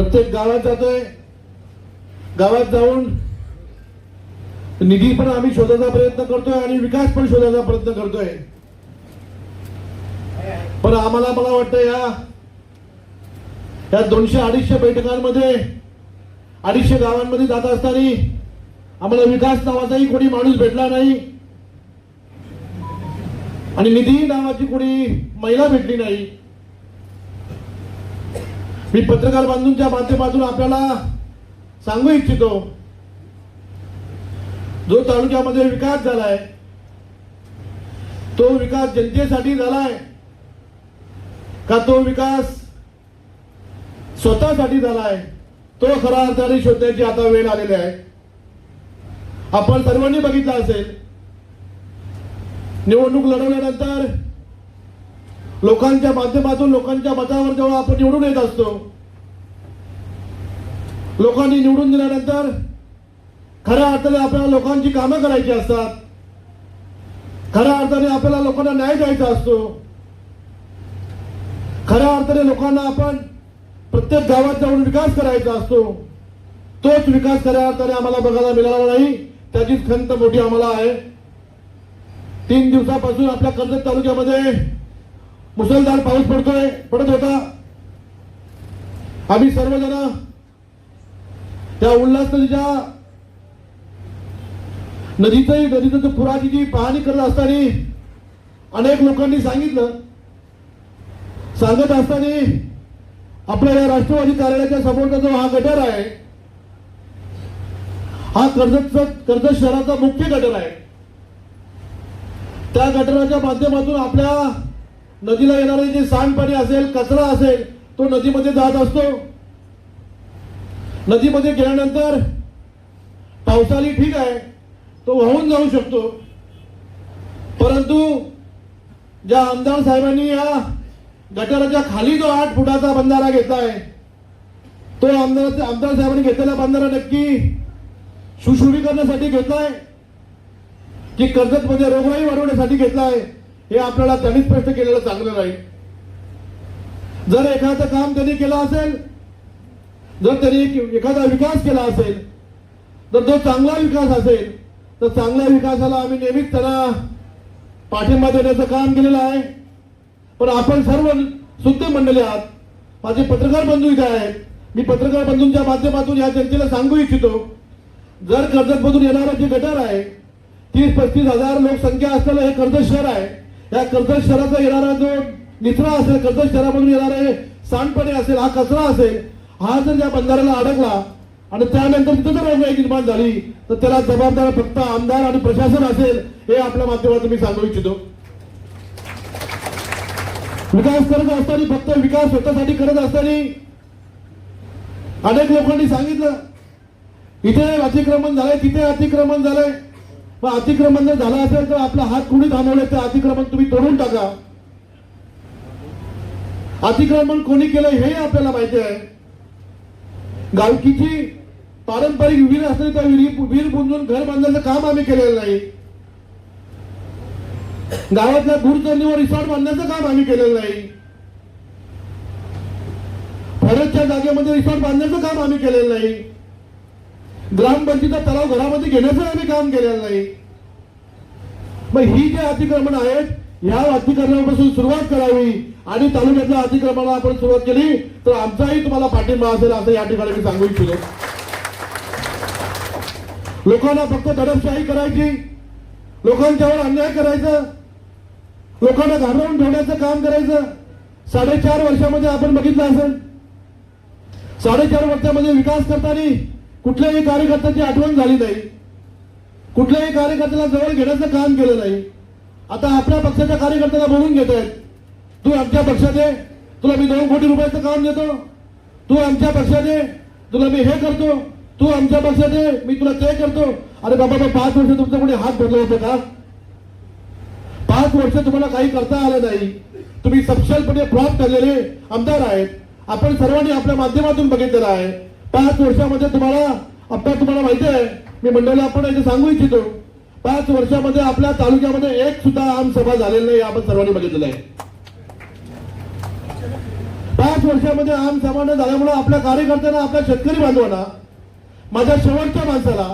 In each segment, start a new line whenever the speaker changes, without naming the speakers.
प्रत्येक गावात जातोय. गावात जाऊन निधी पण आम्ही शोधायचा प्रयत्न करतोय आणि विकास पण शोधायचा प्रयत्न करतोय. पण आम्हाला मला वाटतं या या दोनशे अडीचशे बैठकांमध्ये अडीचशे गावांमध्ये जात असताना आम्हाला विकास नावाचाही कोणी माणूस भेटला नाही. आणि निधी नावाची कोणी महिला भेटली नाही. मी पत्रकार बांधूंच्या माध्यमातून आपल्याला सांगू इच्छितो जो तालुक्यामध्ये विकास झालाय तो विकास जनतेसाठी झालाय का तो विकास स्वतःसाठी झालाय? तो खरा अर्थाने शोधण्याची आता वेळ आलेली आहे. आपण सर्वांनी बघितलं असेल निवडणूक लढवल्यानंतर लोकांच्या माध्यमातून लोकांच्या मतावर जेव्हा आपण निवडून येत असतो लोकांनी निवडून दिल्यानंतर खऱ्या अर्थाने आपल्याला लोकांची कामं करायची असतात. खऱ्या अर्थाने आपल्याला लोकांना न्याय द्यायचा असतो. खऱ्या अर्थाने लोकांना आपण प्रत्येक गावात जाऊन विकास करायचा असतो. तोच विकास खऱ्या अर्थाने आम्हाला बघायला मिळाला नाही. त्याचीच खंत मोठी आम्हाला आहे. तीन दिवसापासून आपल्या कर्जत तालुक्यामध्ये मुसळधार पाऊस पडतोय पडत होता. आम्ही सर्वजण त्या उल्हास नदीच्या नदीचं नदीचं पुराची जी पाहणी करत असताना अनेक लोकांनी सांगितलं. सांगत असताना आपल्या या राष्ट्रवादी कार्यालयाच्या समोरचा जो हा गटर आहे हा कर्जतचा कर्जत शहराचा मुख्य गटर आहे. त्या गटराच्या माध्यमातून आपल्या नदीला येणारे जे सांडपाणी असेल कचरा असेल तो नदीमध्ये जात असतो. नदीमध्ये गेल्यानंतर पावसाळी ठीक आहे तो वाहून जाऊ शकतो. परंतु ज्या आमदार साहेबांनी या गटाराच्या खाली जो आठ फुटाचा बंधारा घेतलाय तो आमदार आमदार साहेबांनी घेतलेला बंधारा नक्की सुशुभीकरणासाठी घेतलाय की कर्जतमध्ये रोगराई वाढवण्यासाठी घेतलाय. हे आपल्याला त्यांनीच स्पष्ट केलेलं चांगलं नाही जर एखादं काम त्यांनी केलं असेल जर त्यांनी एखादा विकास केला असेल तर जो चांगला विकास असेल तर चांगल्या विकासाला आम्ही नेहमीच त्यांना पाठिंबा देण्याचं काम केलेलं आहे. पण आपण सर्व सुद्ध मंडळी आहात. माझे पत्रकार बंधू इथे आहेत. मी पत्रकार बंधूंच्या माध्यमातून या जनतेला सांगू इच्छितो जर कर्जतमधून येणारं जे गटार आहे तीस पस्तीस हजार लोकसंख्या असलेलं हे कर्जत शहर आहे या कर्जत शहराचा येणारा जो निचरा असेल कर्जत शहरामधून येणारे सांडपाणी असेल हा कचरा असेल हा जर या बंधाऱ्याला अडकला आणि त्यानंतर तिथं जर रोगराई निर्माण झाली तर त्याला जबाबदार फक्त आमदार आणि प्रशासन असेल हे आपल्या माध्यमातून मी सांगू इच्छितो. विकास करत असताना फक्त विकास स्वतःसाठी करत असताना अनेक लोकांनी सांगितलं इथे अतिक्रमण झालंय तिथे अतिक्रमण झालंय. मग अतिक्रमण जर झालं असेल तर आपला हात कुणी थांबवले ते अतिक्रमण तुम्ही तोडून टाका. अतिक्रमण कोणी केलं हे आपल्याला माहिती आहे. गावकीची पारंपरिक विहीर असेल त्या विहीर विहीर बुंजून घर बांधण्याचं काम आम्ही केलेलं नाही. गावातल्या दूरचरणीवर रिसॉर्ट बांधण्याचं काम आम्ही केलेलं नाही. फरजच्या जागेमध्ये रिसॉर्ट बांधण्याचं काम आम्ही केलेलं नाही. ग्रामपंचायतीचा तलाव घरामध्ये घेण्याचं आम्ही काम केलेलं नाही. मग ही जे अतिक्रमण आहेत या अतिक्रमणापासून सुरुवात करावी आणि तालुक्यातल्या अतिक्रमणाला आपण सुरुवात केली तर आमचाही तुम्हाला पाठिंबा असेल असं या ठिकाणी मी सांगू इच्छितो. लोकांना फक्त दडपशाही करायची लोकांच्यावर अन्याय करायचं लोकांना घाबरवून ठेवण्याचं काम करायचं. साडेचार वर्षामध्ये आपण बघितलं असेल. साडेचार वर्षामध्ये विकास करताना कुठल्याही कार्यकर्त्याची आठवण झाली नाही. कुठल्याही कार्यकर्त्याला जवळ घेण्याचं काम केलं नाही. आता आपल्या पक्षाच्या कार्यकर्त्याला बोलून घेत आहेत. तू आमच्या पक्षात आहे तुला मी दोन कोटी रुपयाचं काम देतो. तू आमच्या पक्षात आहे तुला मी हे करतो. तू आमच्या पक्षात आहे मी तुला ते करतो. अरे बाबा पाच वर्ष तुमचं कोणी हात धरलं होतं का? पाच वर्ष तुम्हाला काही करता आलं नाही. तुम्ही सपशलपणे फ्रॉड ठरलेले आमदार आहेत. आपण सर्वांनी आपल्या माध्यमातून बघितलेलं आहे. पाच वर्षामध्ये तुम्हाला आता तुम्हाला माहिती आहे मी मंडळी आपण एक सांगू इच्छितो. पाच वर्षामध्ये आपल्या तालुक्यामध्ये एक सुद्धा आम सभा झालेली नाही आपण सर्वांनी बघितलेलं आहे. पाच वर्षामध्ये आम सामान्य झाल्यामुळे आपल्या कार्यकर्त्यांना आपल्या शेतकरी बांधवांना माझ्या शेवटच्या माणसाला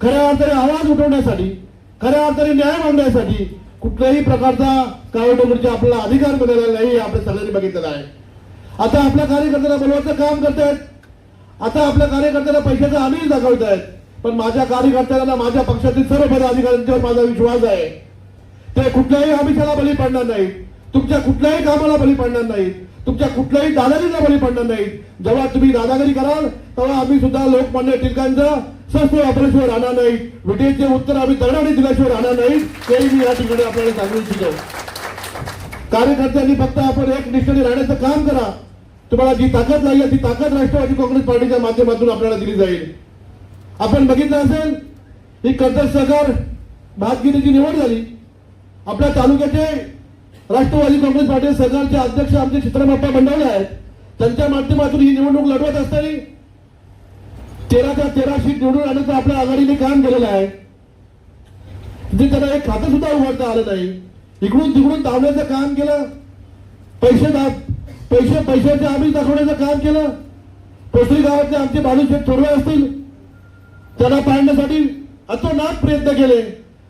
खऱ्या अर्थाने आवाज उठवण्यासाठी खऱ्या अर्थाने न्याय मागण्यासाठी कुठल्याही प्रकारचा कावडोगरीचा आपल्याला अधिकार मिळालेला नाही आपल्या सगळ्यांनी बघितलेला आहे. आता आपल्या कार्यकर्त्यांना बोलवायचं काम करतायत आता आपल्या कार्यकर्त्यांना पैशाचा आम्ही दाखवत आहेत पण माझ्या कार्यकर्त्यांना माझ्या पक्षातील सर्व पदाधिकाऱ्यांच्यावर माझा विश्वास आहे. ते कुठल्याही आमिषाला बली पडणार नाहीत. तुमच्या कुठल्याही कामाला बली पडणार नाहीत. तुमच्या कुठल्याही दादागिरीला बली पडणार नाहीत. जेव्हा तुम्ही दादागिरी कराल तेव्हा आम्ही सुद्धा लोकमान्य टिळकांचं शस्त्र वापरल्याशिवाय राहणार नाही विटेचे उत्तर आम्ही दगडाने दिल्याशिवाय राहणार नाही तेही मी या ठिकाणी आपल्याला सांगू इच्छितो. कार्यकर्त्यांनी फक्त आपण एक निष्ठेने राहण्याचं काम करा. तुम्हाला जी ताकद लागली ती ताकद राष्ट्रवादी काँग्रेस पार्टीच्या माध्यमातून आपल्याला दिली जाईल. आपण बघितलं असेल ही कर्जत सहकार भातगिरीची निवड झाली. आपल्या तालुक्याचे राष्ट्रवादी काँग्रेस पार्टी सरकारचे अध्यक्ष आमचे चित्रमाप्पा मंडळ आहेत. त्यांच्या माध्यमातून ही निवडणूक लढवत असताना तेरा त्या तेरा सीट निवडून आणण्याचं आपल्या आघाडीने काम केलेलं आहे. तिथे त्यांना एक खातं सुद्धा उघडता आलं नाही. इकडून तिकडून धावण्याचं काम केलं. पैसे दाब पैसे पैशाचे आम्ही दाखवण्याचं काम केलं. पोसरी गावातले आमचे बालूशेठ थोरवे असतील त्यांना पाडण्यासाठी अतोनात प्रयत्न केले.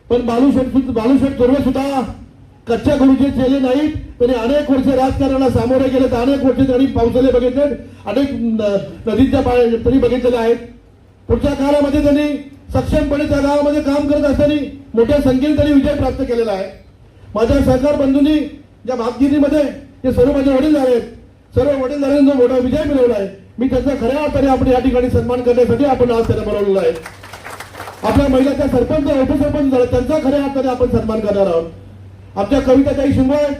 पण बालूशेठ बालूशेठ थोरवे सुद्धा कच्च्या गुरुचे चेले नाहीत. त्यांनी अनेक वर्ष राजकारणाला सामोरे गेले तर अनेक वर्ष त्यांनी पावसाले बघितले अनेक न- नदीच्या पाय तरी बघितलेले आहेत. पुढच्या काळामध्ये त्यांनी सक्षमपणे त्या गावामध्ये काम करत असताना मोठ्या संख्येने त्यांनी विजय प्राप्त केलेला आहे. माझ्या सहकार बंधूंनी ज्या भागगिरीमध्ये हे सर्व माझे वडील आहेत सर्व वडील जो मोठा विजय मिळवला आहे मी त्यांचा खऱ्या अर्थाने आपण या ठिकाणी सन्मान करण्यासाठी आपण आज त्यांना बोलवलेला आहे. आपल्या महिलाच्या सरपंच उपसरपंच झाला त्यांचा खऱ्या अर्थाने आपण सन्मान करणार आहोत. आमच्या कविताताई शिंगो आहेत.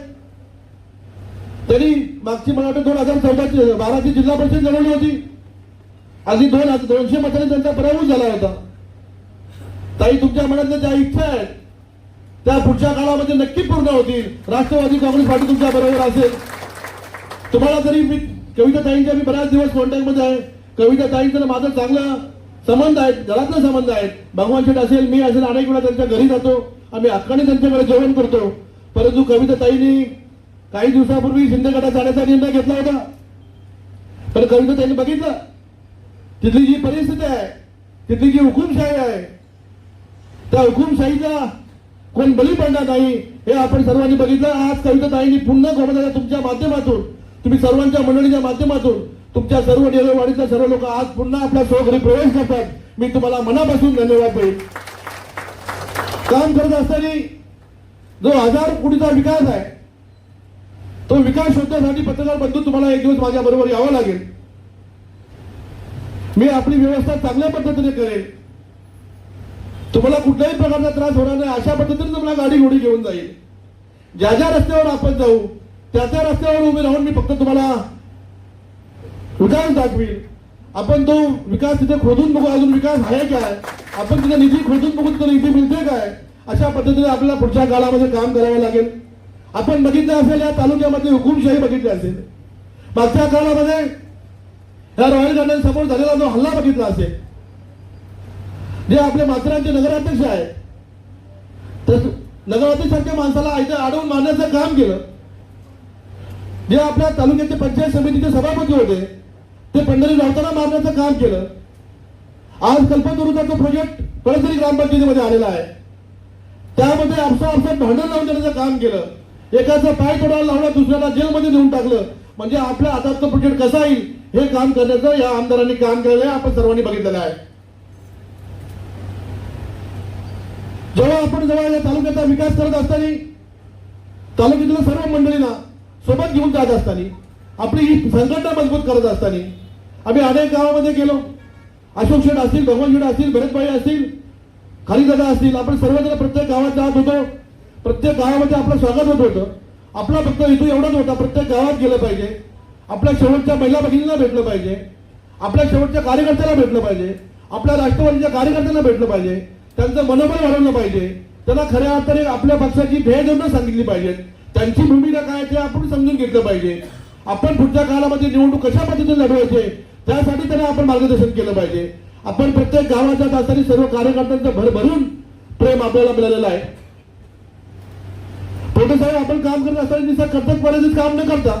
त्यांनी मागची मला वाटतं दोन हजार चौदाची बाराची जिल्हा परिषद लढवली होती. अगदी दोन हजार दोनशे मतांनी त्यांचा पराभूत झाला होता. ताई तुमच्या मनातल्या ज्या इच्छा आहेत त्या पुढच्या काळामध्ये नक्की पूर्ण होतील. राष्ट्रवादी काँग्रेस पार्टी तुमच्या बरोबर असेल. तुम्हाला जरी मी कविता ताईंच्या मी बऱ्याच दिवस कॉन्टॅक्टमध्ये आहे. कविता ताईंचं माझा चांगला संबंध आहेत. घरातला संबंध आहेत. भगवान शेठ असेल मी असेल अनेक वेळा त्यांच्या घरी जातो. आम्ही हक्काने त्यांच्याकडे जेवण करतो. परंतु कविता ताईंनी काही दिवसापूर्वी शिंदे गटात जाण्याचा निर्णय घेतला होता. तर कविता ताईंनी बघितलं. तिथली जी परिस्थिती आहे तिथली जी हुकुमशाही आहे त्या हुकुमशाहीचा कोण बली पडणार नाही हे आपण सर्वांनी बघितलं. आज कविता ताईंनी पुन्हा गोमदाच्या तुमच्या माध्यमातून तुम्ही सर्वांच्या मंडळीच्या माध्यमातून तुमच्या सर्व डेरेवाडीतल्या सर्व लोक आज पुन्हा आपल्या स्वघरी प्रवेश करतात. मी तुम्हाला मनापासून धन्यवाद देईन. काम करत असताना जो हजार कोटीचा विकास आहे तो विकास शोधण्यासाठी पत्रकार बंधू तुम्हाला एक दिवस माझ्या बरोबर यावं लागेल. मी आपली व्यवस्था चांगल्या पद्धतीने करेन. तुम्हाला कुठल्याही प्रकारचा त्रास होणार नाही. अशा पद्धतीने तुम्हाला गाडी घोडी घेऊन जाईल. ज्या ज्या रस्त्यावर आपण जाऊ त्या त्या रस्त्यावर उभे राहून मी फक्त तुम्हाला विकास दाखवील आपण तो विकास तिथे खोदून बघू. अजून विकास आहे काय? आपण तिथे निधी खोदून बघू तिथे निधी मिळते काय? अशा पद्धतीने आपल्याला पुढच्या काळामध्ये काम करावं लागेल. आपण बघितलं असेल या तालुक्यामध्ये हुकुमशाही बघितली असेल. मागच्या काळामध्ये या रॉयल गार्डन समोर झालेला जो हल्ला बघितला असेल जे आपल्या मात्रांचे नगराध्यक्ष आहे तर नगराध्यक्षांच्या माणसाला इथे अडवून मारण्याचं काम केलं. जे आपल्या तालुक्याचे पंचायत समितीचे सभापती होते ते पंढरी रावताना मारण्याचं काम केलं. आज कल्पतरुचा तो प्रोजेक्ट पळसरी ग्रामपंचायतीमध्ये आलेला आहे. त्यामध्ये आपसा आपसात भांडण लावून देण्याचं काम केलं. एकाचा पाय तोडायला लावला दुसऱ्याला जेलमध्ये नेऊन टाकलं. म्हणजे आपल्या हातात तो प्रोजेक्ट कसा येईल हे काम करण्याचं या आमदारांनी काम केलेलं आहे आपण सर्वांनी बघितलेलं आहे. जेव्हा आपण जेव्हा या तालुक्याचा विकास करत असताना तालुक्यातील सर्व मंडळींना सोबत घेऊन जात असताना आपली ही संघटना मजबूत करत असताना आम्ही अनेक गावामध्ये गेलो. अशोक शेठ असतील भगवान शेठ असतील भरतभाई असतील खालीदादा असतील आपण सर्वजण प्रत्येक गावात जात होतो. प्रत्येक गावामध्ये आपलं स्वागत होत होतं. आपला फक्त हेतू एवढंच होता प्रत्येक गावात गेलं पाहिजे. आपल्या शेवटच्या महिला भगिनीला भेटलं पाहिजे. आपल्या शेवटच्या कार्यकर्त्याला भेटलं पाहिजे. आपल्या राष्ट्रवादीच्या कार्यकर्त्यांना भेटलं पाहिजे. त्यांचं मनोबल वाढवलं पाहिजे. त्यांना खऱ्या अर्थाने आपल्या पक्षाची भेट सांगितली पाहिजे. त्यांची भूमिका काय ते आपण समजून घेतलं पाहिजे. आपण पुढच्या काळामध्ये निवडणूक कशा पद्धतीने लढवायचे त्यासाठी त्यांना आपण मार्गदर्शन केलं पाहिजे. आपण प्रत्येक गावाच्या तासाने सर्व कार्यकर्त्यांचं भर भरून प्रेम आपल्याला मिळालेलं आहे. साहेब आपण काम करत असताना कर्तक कर्तव्यपणाचेच काम न करता.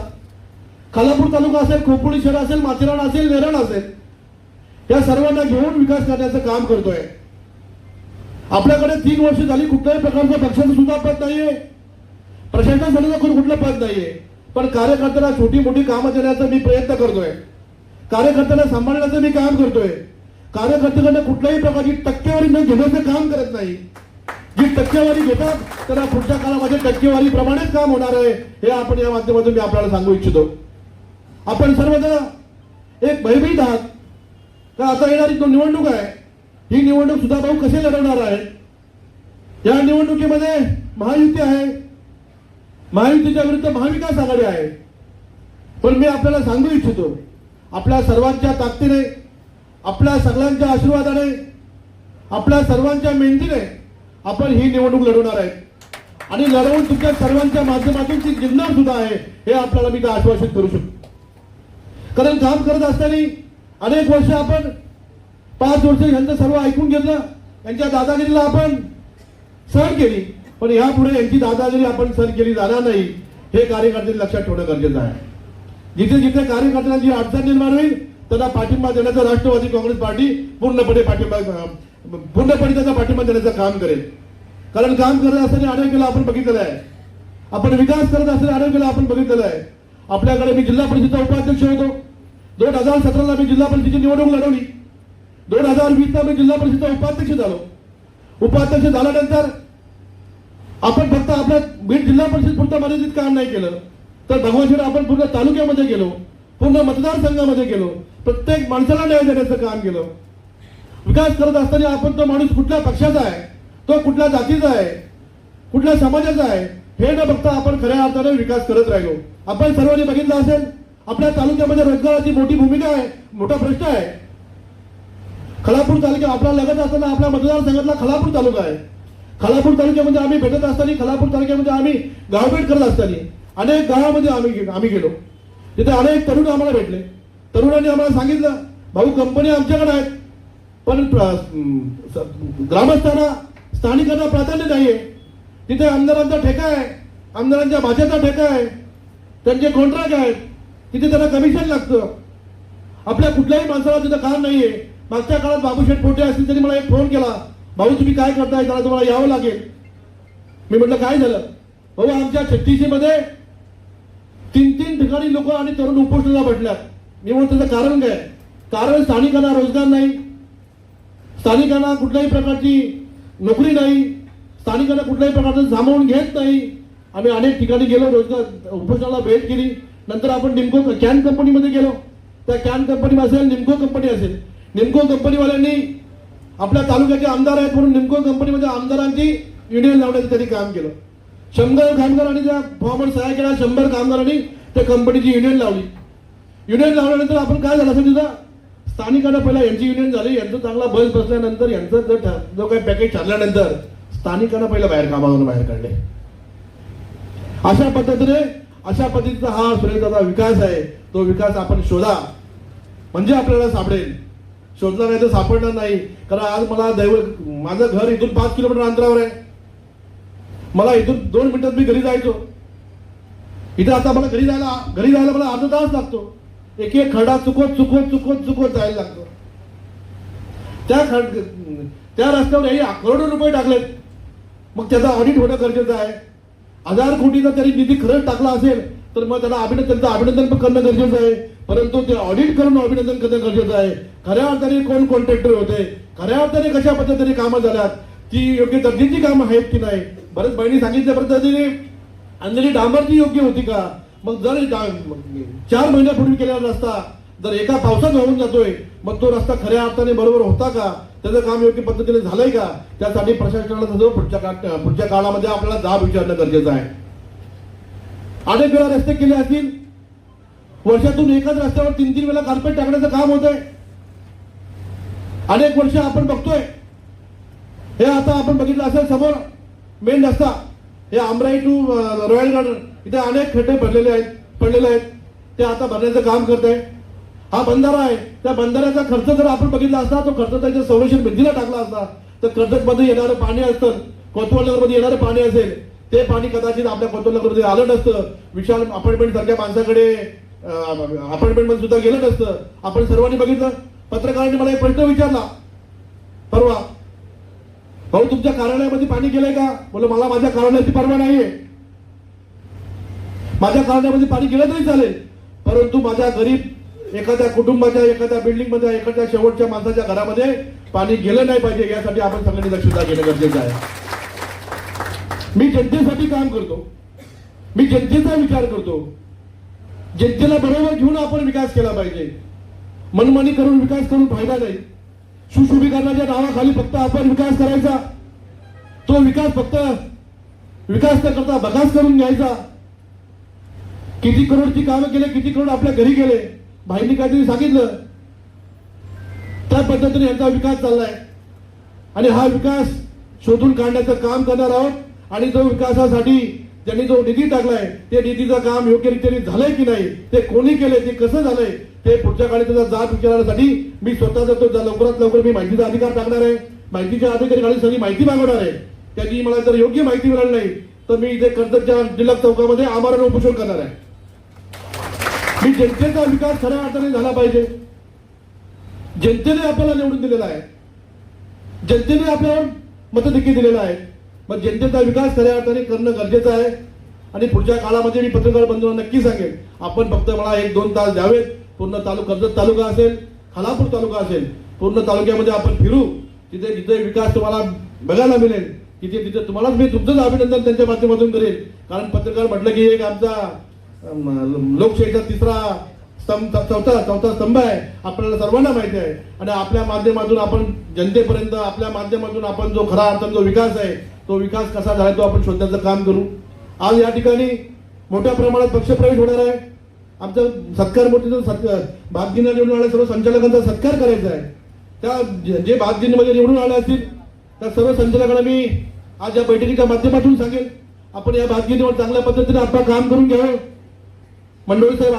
खालापूर तालुका असेल खोपोली शहर असेल माथेरान असेल नेरण असेल. या सर्वांना घेऊन विकास करण्याचं काम करतोय. आपल्याकडे तीन वर्ष झाली कुठल्याही प्रकारचं पक्षाचं सुद्धा पद नाहीये. प्रशासनासाठी कुठलं पद नाहीये. पण कार्यकर्त्याला छोटी मोठी कामं देण्याचा मी प्रयत्न करतोय. कार्यकर्त्याला सांभाळण्याचं मी काम करतोय. कार्यकर्त्याकडे कुठल्याही प्रकारची टक्केवारी न घेण्याचं काम करत नाही. जी टक्केवारी घेतात त्यांना पुढच्या काळामध्ये टक्केवारीप्रमाणेच काम होणार आहे हे आपण या माध्यमातून मी आपल्याला सांगू इच्छितो. आपण सर्वजण एक भयभीत आहात. का आता येणारी तो निवडणूक आहे? ही निवडणूक सुद्धा भाऊ कसे लढवणार आहे या निवडणुकीमध्ये महायुती आहे. महायुतीच्या विरुद्ध महाविकास आघाडी आहे. पण मी आपल्याला सांगू इच्छितो आपल्या सर्वांच्या ताकदीने आपल्या सगळ्यांच्या आशीर्वादाने आपल्या सर्वांच्या मेहनतीने आपण ही निवडणूक लढवणार आहे. आणि लढवून तुमच्या सर्वांच्या माध्यमातून ती जिंकणार सुद्धा आहे हे आपल्याला मी आश्वासित करू शकतो. कारण काम करत असताना अनेक वर्ष आपण पाच वर्ष यांचं सर्व ऐकून घेतलं. यांच्या दादागिरीला आपण सहन केली. पण यापुढे यांची दादागिरी आपण सहन केली जाणार नाही. हे कार्यकर्त्यांनी लक्षात ठेवणं गरजेचं आहे. जिथे जिथे कार्यकर्त्यांना जी अडचण निर्माण होईल त्यांना पाठिंबा देण्याचा राष्ट्रवादी काँग्रेस पार्टी पूर्णपणे पाठिंबा पूर्णपणे त्याचा पाठिंबा देण्याचं काम करेल. कारण काम करत असताना अनेक आपण बघितलेलं आहे. आपण विकास करत असताना अनेक आपण बघितलेलं आहे. आपल्याकडे मी जिल्हा परिषदेचा उपाध्यक्ष होतो. दोन हजार सतराला मी जिल्हा परिषदेची निवडणूक लढवली. दोन हजार वीस ला मी जिल्हा परिषदचा उपाध्यक्ष झालो. उपाध्यक्ष झाल्यानंतर आपण फक्त आपल्या बीड जिल्हा परिषद पुरतं मर्यादित काम नाही केलं. तर भगवानशिवाय आपण पूर्ण तालुक्यामध्ये गेलो. पूर्ण मतदारसंघामध्ये गेलो. प्रत्येक माणसाला न्याय देण्याचं काम केलं. विकास करत असताना आपण तो माणूस कुठल्या पक्षाचा आहे? तो कुठल्या जातीचा आहे? कुठल्या समाजाचा आहे? हे न बघता आपण खऱ्या अर्थाने विकास करत राहिलो. आपण सर्वांनी बघितलं असेल आपल्या तालुक्यामध्ये रोजगाराची मोठी भूमिका आहे मोठा प्रश्न आहे. खलापूर तालुका आपला लगत असताना आपल्या मतदारसंघातला खलापूर तालुका आहे. खलापूर तालुक्यामध्ये आम्ही भेटत असताना खलापूर तालुक्यामध्ये आम्ही गावभेट करत असताना अनेक गावामध्ये आम्ही आम्ही गेलो. तिथे अनेक तरुण आम्हाला भेटले. तरुणांनी आम्हाला सांगितलं भाऊ कंपनी आमच्याकडे आहेत पण ग्रामस्थांना स्थानिकांना प्राधान्य नाहीये. तिथे आमदारांचा ठेका आहे आमदारांच्या भाषेचा ठेका आहे त्यांचे कॉन्ट्रॅक्ट आहेत. तिथे त्यांना कमिशन लागतं. आपल्या कुठल्याही माणसाला तिथं काम नाहीये. मागच्या काळात बाबूशेठ पोटे असतील त्यांनी मला एक फोन केला. भाऊ तुम्ही काय करताय? त्याला तुम्हाला यावं लागेल. मी म्हटलं काय झालं? भाऊ आमच्या छत्तीशी मध्ये तीन तीन ठिकाणी लोक आणि तरुण उपोषणाला भेटल्यात मी म्हणतो त्याचं कारण काय? कारण स्थानिकांना रोजगार नाही. स्थानिकांना कुठल्याही प्रकारची नोकरी नाही. स्थानिकांना कुठल्याही प्रकारचं सामावून घेत नाही. आम्ही अनेक ठिकाणी गेलो रोजगार उपोषणाला भेट केली. नंतर आपण निमको कॅन कंपनीमध्ये गेलो. त्या कॅन कंपनी असेल निमको कंपनी असेल. निमको कंपनीवाल्यांनी आपल्या तालुक्याचे आमदार आहेत म्हणून निमको कंपनीमध्ये आमदारांची युनियन लावण्याचं त्यांनी काम केलं. शंभर कामगारांनी त्या फॉर्मवर सहाय्य केला शंभर कामगारांनी त्या कंपनीची युनियन लावली. युनियन लावल्यानंतर आपण काय झालं असं तिथं? स्थानिकांना पहिला यांची युनियन झाली यांचं चांगला बस बसल्यानंतर यांचं जर जो काही पॅकेज ठरल्यानंतर स्थानिकांना पहिलं बाहेर कामावरून बाहेर काढले. अशा पद्धतीने अशा पद्धतीचा हा सुरेंद्राचा विकास आहे. तो विकास आपण शोधा. म्हणजे आपल्याला सापडेल. शोधला नाही तर सापडणार नाही. कारण आज मला दैव माझं घर इथून पाच किलोमीटर अंतरावर आहे. मला इथून दोन मिनिटात मी घरी जायचो. इथं आता मला घरी जायला घरी जायला मला अर्धा तास लागतो. एक एक खडा चुकवत चुकवत चुकवत चुकवत जायला लागतो. त्या खड त्या रस्त्यावर हे करोडो रुपये टाकलेत. मग त्याचा ऑडिट होणं गरजेचं आहे. हजार कोटीचा तरी निधी खरंच टाकला असेल तर मग त्याला अभिनंदन त्यांचं अभिनंदन पण करणं गरजेचं आहे. परंतु ते ऑडिट करून अभिनंदन करणं गरजेचं आहे. खऱ्या अर्थाने कोण कॉन्ट्रॅक्टर होते? खऱ्या अर्थाने कशा पद्धतीने कामं झाल्यात? ती योग्य दर्जेची कामं आहेत की नाही? बरेच बहिणी सांगितल्या पद्धतीने अंजली डांबरची योग्य होती का? मग जर चार महिन्यापूर्वी केलेला रस्ता जर एका पावसात वाहून जातोय मग तो रस्ता खऱ्या अर्थाने बरोबर होता का? त्याचं काम योग्य पद्धतीने झालंय का? त्यासाठी प्रशासनाला पुढच्या पुढच्या काळामध्ये आपल्याला जाब विचारणं गरजेचं आहे. अनेक वेळा रस्ते केले असतील. वर्षातून एकाच रस्त्यावर तीन तीन वेळा कार्पेट टाकण्याचं काम होत आहे अनेक वर्ष आपण बघतोय. हे आता आपण बघितलं असेल समोर मेन रस्ता. हे आमराई टू रॉयल गार्डन इथे अनेक खड्डे भरलेले आहेत पडलेले आहेत. ते आता भरण्याचं काम करत आहे हा बंधारा आहे. त्या बंधाऱ्याचा खर्च जर आपण बघितला असता तो खर्च त्याच्या संरक्षण भिंतीला टाकला असता तर कर्जतमध्ये येणारं पाणी असतं. कोतवाल नगरमध्ये येणारं पाणी असेल. ते पाणी कदाचित आपल्या कोतवाल मध्ये आलं नसतं. विशाल अपार्टमेंट सारख्या माणसाकडे अपार्टमेंटमध्ये सुद्धा गेलं नसतं. आपण सर्वांनी बघितलं. पत्रकारांनी मला एक प्रश्न विचारला. परवा भाऊ तुमच्या कार्यालयामध्ये पाणी गेलंय का? बोल मला माझ्या कार्यालयाची परवा नाहीये. माझ्या कार्यालयामध्ये पाणी गेलं तरी चालेल. परंतु माझ्या गरीब एखाद्या कुटुंबाच्या एखाद्या बिल्डिंगमध्ये एखाद्या शेवटच्या माणसाच्या घरामध्ये पाणी गेलं नाही पाहिजे यासाठी आपण सगळ्यांनी लक्षता घेणं गरजेचं आहे. मी जनतेसाठी काम करतो. मी जनतेचा विचार करतो. जनतेला बरोबर घेऊन आपण विकास केला पाहिजे. मनमानी करून विकास करून फायदा नाही. सुशोभीकरणाच्या नावाखाली फक्त आपण विकास करायचा. तो विकास फक्त विकास न करता बकास करून घ्यायचा. किती करोडची कामं केले किती करोड आपल्या घरी गेले. भाईंनी काहीतरी सांगितलं. त्या पद्धतीने यांचा विकास चाललाय. आणि हा विकास शोधून काढण्याचं काम करणार आहोत. आणि जो विकासासाठी त्यांनी जो निधी टाकलाय ते निधीचं काम योग्य झालंय की नाही ते कोणी केलंय ते कसं झालंय ते पुढच्या काळी त्याचा जात विचारण्यासाठी मी स्वतःचा तो लवकरात लवकर मी माहितीचा अधिकार टाकणार आहे माहितीच्या अधिकाऱ्याकडे सगळी माहिती मागवणार आहे. त्यांनी मला जर योग्य माहिती मिळाली नाही तर मी इथे कर्जतच्या जिल्हा चौकामध्ये आमरण उपोषण करणार आहे. मी जनतेचा विकास खऱ्या अर्थाने झाला पाहिजे. जनतेने आपल्याला निवडून दिलेला आहे. जनतेने आपल्याला मत दिलेला दिलेलं आहे. मग जनतेचा विकास खऱ्या अर्थाने करणं गरजेचं आहे. आणि पुढच्या काळामध्ये मी पत्रकार बंधूंना नक्की सांगेन आपण फक्त मला एक दोन तास द्यावेत. पूर्ण तालुका कर्जत तालुका असेल खालापूर तालुका असेल पूर्ण तालुक्यामध्ये आपण फिरू. तिथे जिथे विकास तुम्हाला बघायला मिळेल तिथे तिथे तुम्हालाच मी तुमचंच अभिनंदन त्यांच्या माध्यमातून करेन. कारण पत्रकार म्हटलं की एक आमचा लोकशाहीचा तिसरा स्तंभ चौथा चौथा स्तंभ आहे. आपल्याला सर्वांना माहिती आहे. आणि आपल्या माध्यमातून आपण जनतेपर्यंत आपल्या माध्यमातून आपण जो खरा अर्थ जो विकास आहे तो विकास कसा झाला तो आपण शोधण्याचं काम करू. आज या ठिकाणी मोठ्या प्रमाणात पक्षप्रवेश होणार आहे. आमचं सत्कार मोठी सत्कार भागदिना निवडून आल्या सर्व संचालकांचा सत्कार करायचा आहे. त्या जे- जे भागदिनीमध्ये निवडून आले असतील त्या सर्व संचालकांना मी आज या बैठकीच्या माध्यमातून सांगेल आपण या भागदिनीवर चांगल्या पद्धतीने आपण काम करून घ्यावं. मंडोळी साहेब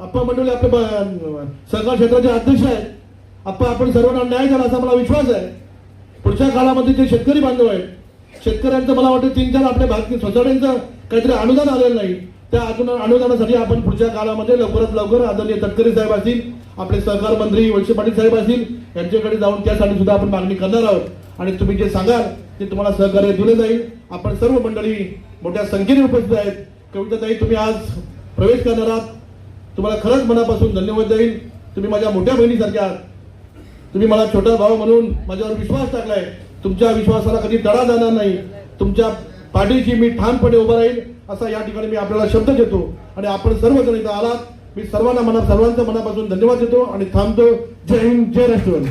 आप्पा मंडळी आपले ब- सहकार क्षेत्राचे अध्यक्ष आहेत. आप्पा आपण सर्वांना न्याय झाला असा मला विश्वास आहे. पुढच्या काळामध्ये जे शेतकरी बांधव आहेत शेतकऱ्यांचं मला वाटतं तीन चार आपल्या भारतीय सोसायट्यांचं काहीतरी अनुदान आलेलं नाही. त्या अनुदानासाठी आपण पुढच्या काळामध्ये लवकरात लवकर आदरणीय तटकरे साहेब असतील आपले सहकार मंत्री वळसे पाटील साहेब असतील यांच्याकडे जाऊन त्यासाठी सुद्धा आपण मागणी करणार आहोत. आणि तुम्ही जे सांगाल ते तुम्हाला सहकार्य दिलं जाईल. आपण सर्व मंडळी मोठ्या संख्येने उपस्थित आहेत. कविताताई तुम्ही आज प्रवेश करणार आहात. तुम्हाला खरंच मनापासून धन्यवाद देईल तुम्ही माझ्या मोठ्या बहिणीसारख्या आहात. तुम्ही मला छोटा भाऊ म्हणून माझ्यावर विश्वास टाकलाय. तुमच्या विश्वासाला कधी तडा जाणार नाही. तुमच्या पाठीशी मी ठामपणे उभा राहील असा या ठिकाणी मी आपल्याला शब्द देतो. आणि आपण सर्वजण इथं आलात. मी सर्वांना मना सर्वांचा मनापासून धन्यवाद देतो आणि थांबतो. जय हिंद जय राष्ट्रवादी.